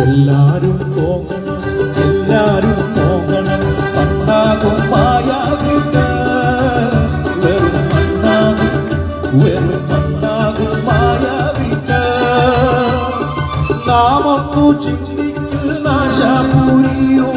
എല്ലാരും പോകണം എല്ലാരും പോകണം. മണ്ണാകും മായാവില്ല വെറും മണ്ണാകും വെറും മണ്ണാകും മായാവില്ല നാമൊന്നു ചിന്തിക്കുന്ന ശാപുരിയോ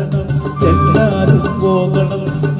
പോകണം എല്ലാരും പോകണം.